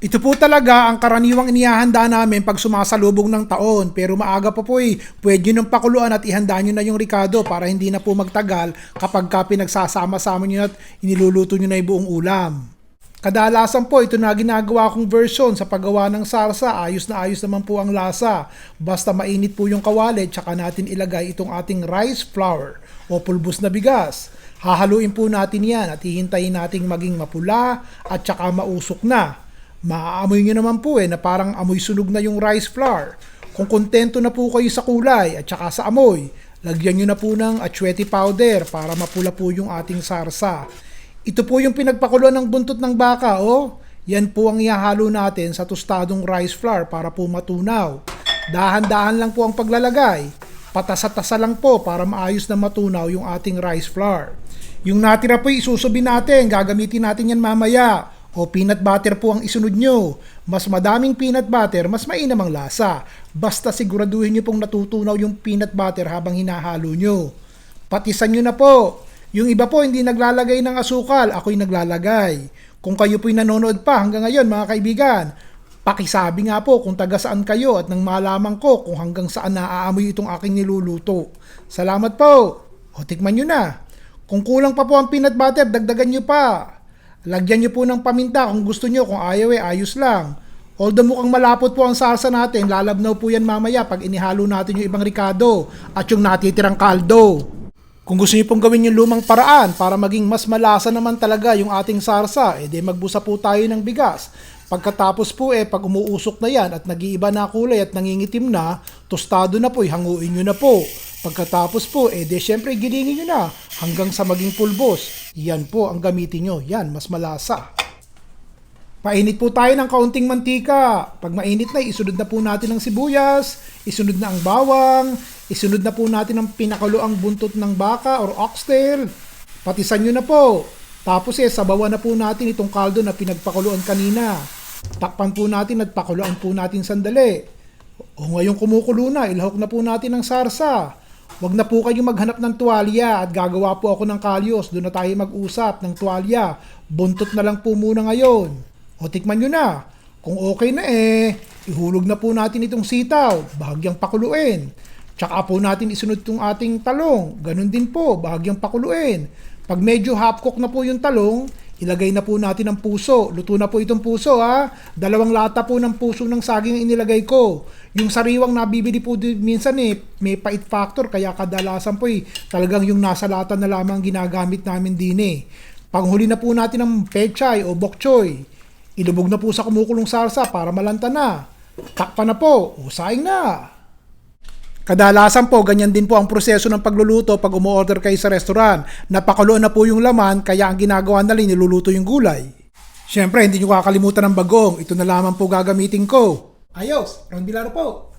Ito po talaga ang karaniwang inihahanda namin pag sumasalubong ng taon. Pero maaga pa po eh, pwede nyo ng pakuluan at ihanda nyo na yung ricado para hindi na po magtagal kapag ka pinagsasama-sama nyo at iniluluto nyo na yung buong ulam. Kadalasan po ito na ginagawa kong version sa paggawa ng sarsa. Ayos na ayos naman po ang lasa. Basta mainit po yung kawali tsaka natin ilagay itong ating rice flour o pulbos na bigas. Hahaluin po natin yan at hihintayin nating maging mapula at tsaka mausok na. Maaamoy nyo naman po eh na parang amoy sunog na yung rice flour. Kung kontento na po kayo sa kulay at tsaka sa amoy, lagyan nyo na po ng achwete powder para mapula po yung ating sarsa. Ito po yung pinagpakuluan ng buntot ng baka, oh. Yan po ang ihahalo natin sa tostadong rice flour para po matunaw. Dahan-dahan lang po ang paglalagay. Patasa-tasa lang po para maayos na matunaw yung ating rice flour. Yung natira po isusubi natin, gagamitin natin yan mamaya. O peanut butter po ang isunod nyo. Mas madaming peanut butter, mas mainam ang lasa. Basta siguraduhin nyo pong natutunaw yung peanut butter habang hinahalo nyo. Patisan nyo na po. Yung iba po hindi naglalagay ng asukal, ako'y naglalagay. Kung kayo po'y nanonood pa hanggang ngayon mga kaibigan, pakisabi nga po kung taga saan kayo at nang malaman ko kung hanggang saan naaamoy itong aking niluluto. Salamat po. O tikman nyo na. Kung kulang pa po ang peanut butter, dagdagan nyo pa. Lagyan nyo po ng paminta kung gusto nyo, kung ayaw eh, ayos lang. Although mukhang malapot po ang salsa natin, lalabnaw po yan mamaya pag inihalo natin yung ibang ricado at yung natitirang kaldo. Kung gusto niyo pong gawin yung lumang paraan para maging mas malasa naman talaga yung ating sarsa, eh di magbusa po tayo ng bigas. Pagkatapos po eh, pag umuusok na yan at nag-iiba na kulay at nangingitim na, tostado na po, hanguin nyo na po. Pagkatapos po, eh di syempre gilingin nyo na hanggang sa maging pulbos. Yan po ang gamitin nyo. Yan, mas malasa. Painit po tayo ng kaunting mantika. Pag mainit na, isunod na po natin ang sibuyas, isunod na ang bawang, isunod na po natin ang pinakuluang buntot ng baka or oxtail. Patisan nyo na po. Tapos eh, sabawan na po natin itong kaldo na pinagpakuluan kanina. Takpan po natin at pakuluan po natin sandali. O ngayong kumukulo na, ilahok na po natin ang sarsa. Huwag na po kayong maghanap ng tuwalya at gagawa po ako ng kalyos. Doon na tayo mag-usap ng tuwalya. Buntot na lang po muna ngayon. O tikman nyo na. Kung okay na eh, ihulog na po natin itong sitaw. Bahagyang pakuluin. Tsaka po natin isunod itong ating talong. Ganun din po, bahagyang pakuluin. Pag medyo half cook na po yung talong, ilagay na po natin ang puso. Luto na po itong puso ha. Dalawang lata po ng puso ng saging ang inilagay ko. Yung sariwang nabibili po minsan eh, may pait factor kaya kadalasan po eh, talagang yung nasa lata na lamang ginagamit namin din eh. Panghuli na po natin ng pechay o bok choy. Ilubog na po sa kumukulong salsa para malanta na. Takpan na po. Usaing na. Kadalasan po, ganyan din po ang proseso ng pagluluto pag umu-order kayo sa restaurant. Napakuluan na po yung laman, kaya ang ginagawa na rin, niluluto yung gulay. Siyempre, hindi nyo kakalimutan ng bagong. Ito na lamang po gagamitin ko. Ayos, Ron Bilaro po.